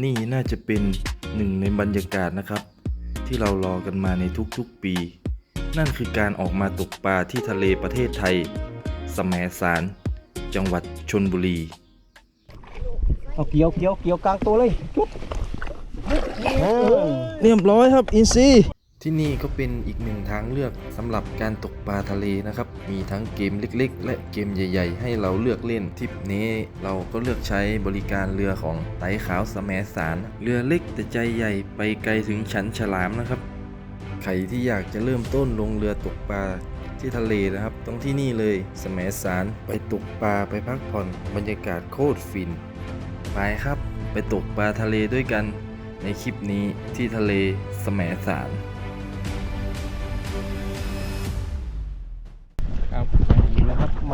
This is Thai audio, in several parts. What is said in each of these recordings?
นี่น่าจะเป็นหนึ่งในบรรยากาศนะครับ ที่เรารอกันมาในทุกๆปี นั่นคือการออกมาตกปลาที่ทะเลประเทศไทยสมสาร จังหวัดชนบุรี เอาเกี่ยวเกี่ยวเกี่ยวกลางตัวเลยจุดเรียบร้อยครับอินซี ที่นี่ก็เป็นอีกหนึ่งทางเลือกสำหรับการตกปลาทะเลนะครับ มีทั้งเกมเล็กๆ และเกมใหญ่ ๆ ให้เราเลือกเล่นทริปนี้เราก็เลือกใช้บริการเรือของไต้ขาวสแมสาร เรือเล็กแต่ใจใหญ่ไปไกลถึงชั้นฉลามนะครับ ใครที่อยากจะเริ่มต้นลงเรือตกปลาที่ทะเลนะครับต้องที่นี่เลยสแมสารไปตกปลาไปพักผ่อนบรรยากาศโคตรฟิน ไปครับ ไปตกปลาทะเลด้วยกัน ในคลิปนี้ที่ทะเลสแมสาร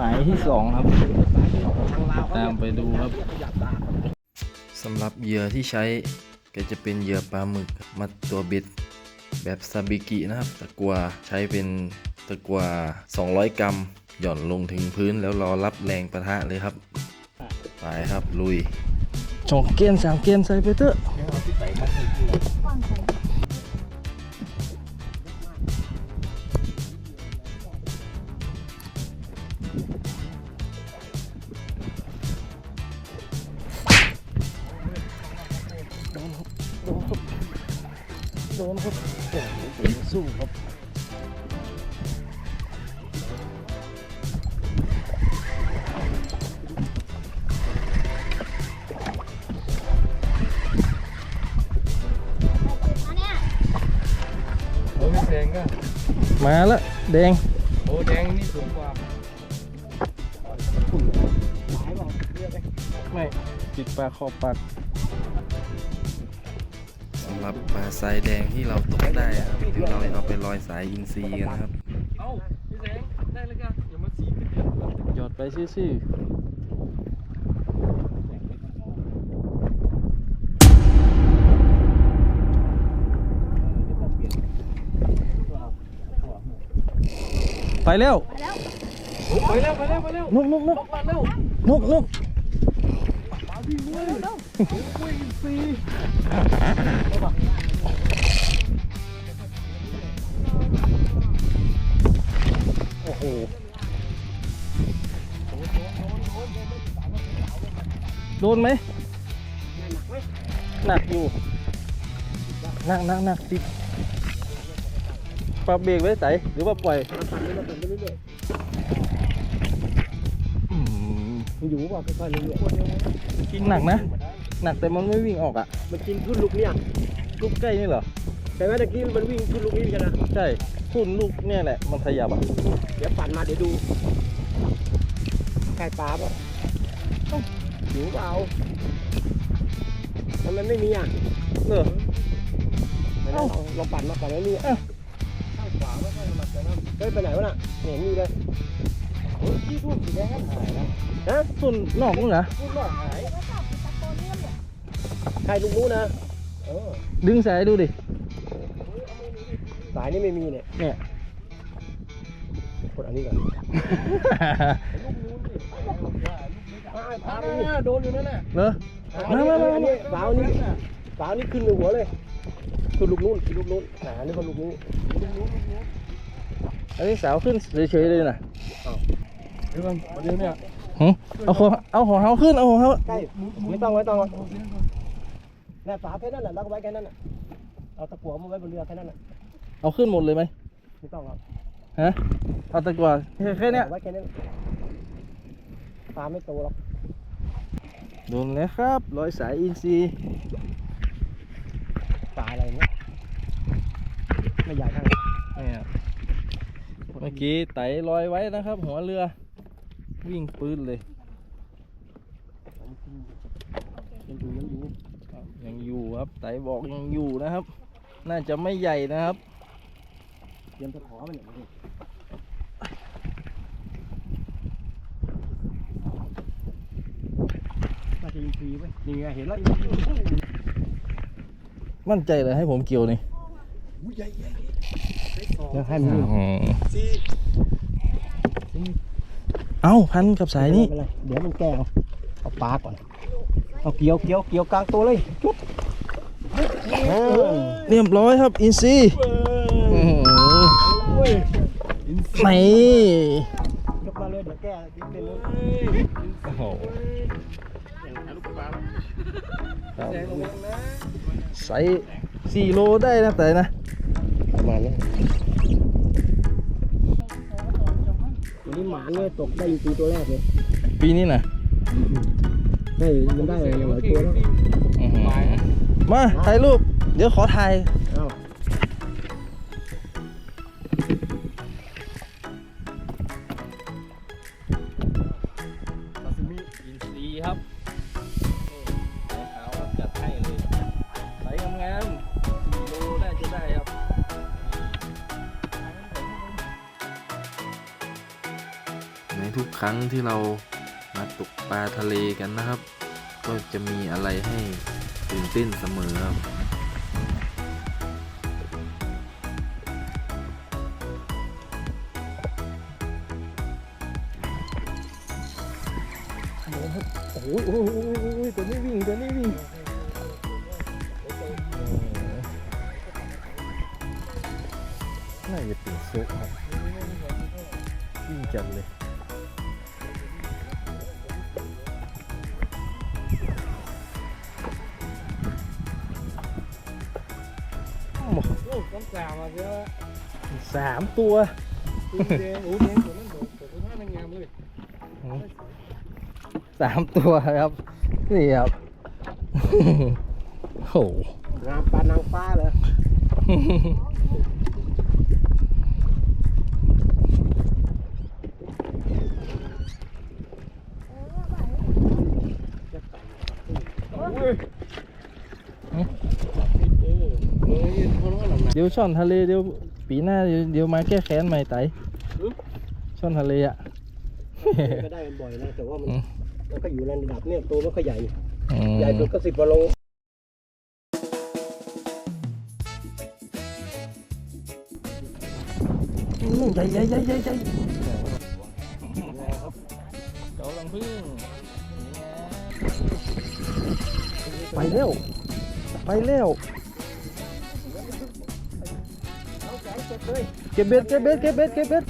หมายที่สองครับ ตามไปดูครับสำหรับเหยื่อที่ใช้ก็จะเป็นเหยื่อปลาหมึกมัดตัวเบ็ดแบบซาบิกินะครับ ตะกัวใช้เป็นตะกัว 200 กรัม หย่อนลงถึงพื้นแล้วรอรับแรงประทะเลยครับ ไปครับลุยสองเกียนสามเกียนใส่ไปเถอะ โดนครับโอ้โหสู้ครับโอ้ยแดงก็มาละแดงโอ้แดงนี่สูงกว่าไม่ติดปลาขอบปากสำหรับปลาทรายแดงที่เราตกได้นะครับเดี๋ยวเราเอาไปลอยสายอินทรีกันนะครับเอ้าพี่แสงได้แล้วกันอย่ามาสีกันเยอะหยอดไปซื่อๆไปแล้ว ไปแล้ว ไปแล้ว ไปแล้ว นุกนุกนุกมา เร็วนุกนุกโอ้โห โดนไหม หนักอยู่ หนักหนักหนักติดปรับเบรกไว้ใส่หรือว่าปล่อยอื มมันอยู่ว่าค่อยๆเรื่อยกินหนักนะ หนักแต่มันไม่วิ่งออกอะๆมันกินขึ้นลูกเนี่ยลูกใกล้นี่เหรอแต่ว่าตะกี้มันวิ่งขึ้นลูกนี้กันนะใช่ทุ่นลูกเนี่ยแหละมันขยับอะเดี๋ยวปั่นมาเดี๋ยวดูไก่ปลาป่ะเอ้าหิวเปล่าทำไมไม่มีอะเออไม่ได้ลองลองปั่นมาก่อนแล้วนี่เอ้าข้างขวาไม่ค่อยถนัดแต่นะเฮ้ยไปไหนวะน่ะเห็นมีเลยโอ้ย ที่ทุ่นสีแดงหายแล้วฮะทุ่นนอกนู้นเหรอทุ่นนอกหายใครลุงรู้นะเออดึงสายดูดิ สายนี่ไม่มีเนี่ยเนี่ยกดอันนี้ก่อนพาไปนี่โดนอยู่นั่นแหละเหรออันนี้อันนี้ฝาวนี้ฝาวนี้ขึ้นในหัวเลยคือลูกนู้นคือลูกนู้นอ่าอันนี้ก็ลูกนี้อันนี้สาวขึ้นเฉยๆเลยนะเดี๋ยวก่อนเดี๋ยวเนี่ย หึเอาของเอาของเขาขึ้น เอาของเขาใกล้ไม่ต้องไม่ต้องหรอกนี่ฝาแค่นั้นแหละแล้วก็ไว้แค่นั้นน่ะเอาตะกั่วมาไว้บนเรือแค่นั้นน่ะเอาขึ้นหมดเลยไหมไม่ต้องหรอกฮะเอาตะกวาแค่แค่เนี้ยอาไว้แค่นั้นปลาไม่โตหรอกโดนแล้วครับร้อยสายอินซีย์ปลาอะไรเนี่ยไม่ใหญ่เท่าไหร่เนี่ยเมื่อกี้ไต่ลอยไว้นะครับ หัวเรือ วิ่งปืนเลยยังอยู่ยังอยู่ครับยังอยู่ครับไต่บอกยังอยู่นะครับ น่าจะไม่ใหญ่นะครับเตรียมจะขอมันเนี่ยมาดิน่าจะยิงฟรีไว้ยนี่ไงเห็นแล้วมั่นใจเลยให้ผมเกี่ยวนี่เดี๋ยวให้มันวิ่ง เอ้าพันกับสายนี้ไม่เป็นไรเดี๋ยวมันแก้เอาเอาปลาก่อนเอาเอาเกี่ยวเกี่ยวเกี่ยวกลางตัวเลยจุดเออเรียบร้อยครับอินซีอื้อหือนี่ยกมาเลยเดี๋ยวแก้ดิ้นเป็นเลยโอ้โหครับไซส์สี่โลได้นะแต่นะประมาณนี้ วันนี้หมาเลยตกได้อยู่ปีตัวแรกเลยปีนี้นะได้มันได้หลายตัวแล้วอื้อหือมาถ่ายรูป เดี๋ยวขอถ่าย ครั้งที่เรามาตกปลาทะเลกันนะครับ ก็จะมีอะไรให้ตื่นเต้นเสมอครับโอ้โหโอ้โหโอ้โหโอ้โหตัวนี้วิ่งตัวนี้วิ่งน่าจะเป็นซุกครับวิ่งจัดเลยามเลยสามตัวครับนี่ครับโอ้โหงามปลานางฟ้าเลย เดี๋ยวช่อนทะเลเดี๋ยวปีหน้าเดี๋ยวเดี๋ยวมาแก้แค้นใหม่ไตช่อนทะเลอะ ก็ได้กันบ่อยนะแต่ว่ามันอืม มันก็อยู่ในระดับเนี่ยตัวมันก็ใหญ่ อืม ใหญ่สุดก็สิบกว่าโลอืมใหญ่ใหญ่ใหญ่ใหญ่ใหญ่เจ้าลังพึ่งไปเร็ว ไปเร็ว เก็บเลย เก็บเบ็ดเก็บเบ็ดเก็บเบ็ดเก็บเบ็ด